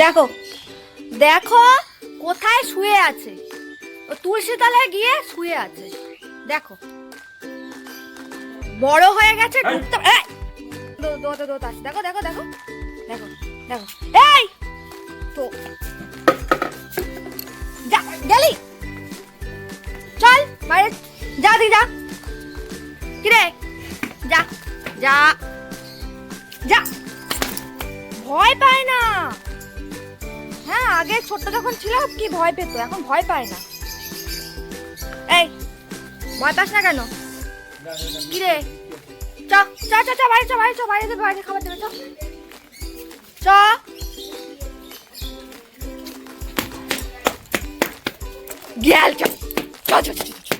দেখো দেখো কোথায় শুয়ে আছে। ও তুলসী তলায় গিয়ে শুয়ে আছে। দেখো। বড় হয়ে গেছে ঢুকতে দেখো দেখো দেখো। দেখো দেখো। এই! তো যা গেলি? চল বাইরে। যা দি যা। কিরে? যা যা। যা। ভয় পায় না। হ্যাঁ আগে ছোট্ট যখন ছিল, কি ভয় পেতো? এখন ভয় পায় না। এই, ভয় পাস না কেন? কি রে? চ চ চ চ, বাইরে চ বাইরে চ, বাইরে বাইরে খাবার দেবে, চ। চ। গেল চ চ চ চ।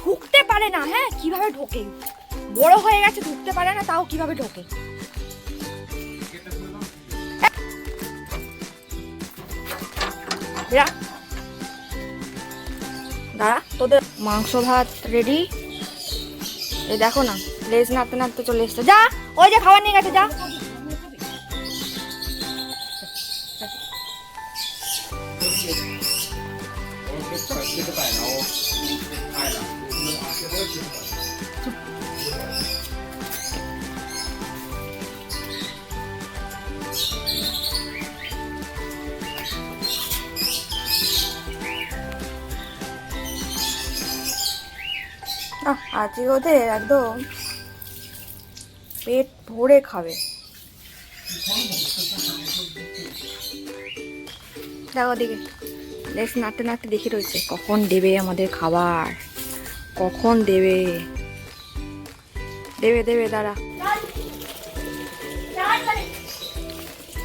ঢুকতে পারে না হ্যাঁ কীভাবে ঢোকে? বড় হয়ে গেছে, ঢুকতে পারে না, তাও কীভাবে ঢোকে? বেরা। দাঁড়া তোদের মাংস ভাত রেডি এই দেখো না লেজ নাড়তে নাড়তে চলে এসছে। যা ওই যে খাবার নিয়ে গেছে যা। আহ, আজকে ওদের একদম পেট ভরে খাবে। দেখো দিকে লেস নাড়তে নাড়তে দেখে রয়েছে, কখন দেবে আমাদের খাবার? কখন দেবে? দেবে দেবে, দাঁড়া।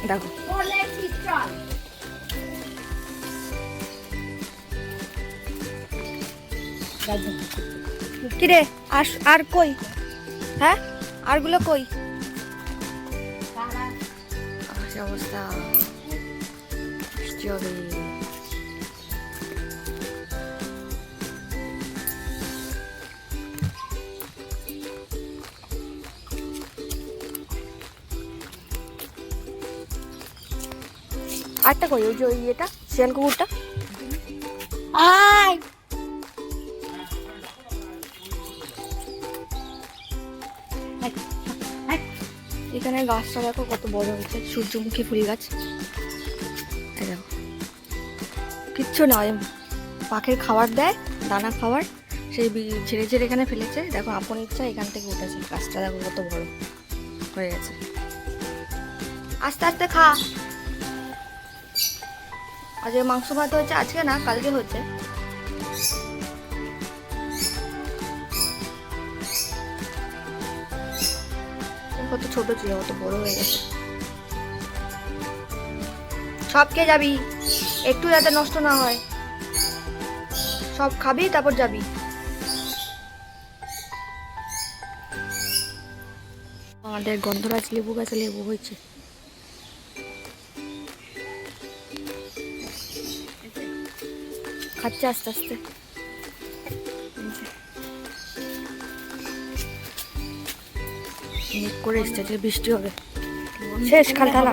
দেখো। কিরে আর আর কই? হ্যাঁ? আরগুলো কই? অবস্থা। হবে। আরটা কই? ওই যে ওই ইয়েটা শিয়াল কুকুরটা আয়! এখানে গাছটা দেখো কত বড় হয়েছে, সূর্যমুখী ফুল গাছ। কিচ্ছু নয় পাখির খাবার দেয়, দানা খাবার, সেই ঝেড়ে ঝেড়ে এখানে ফেলেছে। দেখো, আপন ইচ্ছা এখান থেকে উঠেছে। গাছটা দেখো কত বড় হয়ে গেছে। আস্তে আস্তে খা। আজকে মাংস ভাত হয়েছে, আজকে না, কালকে হয়েছে। কত ছোট ছিল, কত বড় হয়ে গেছে। সব কে যাবি, একটু যাতে নষ্ট না হয়। সব খাবি, তারপর যাবি। আমাদের গন্ধরাজ লেবু গাছে লেবু হয়েছে। খাচ্ছে আস্তে আস্তে। করে যে বৃষ্টি হবে। শেষ খাল খালা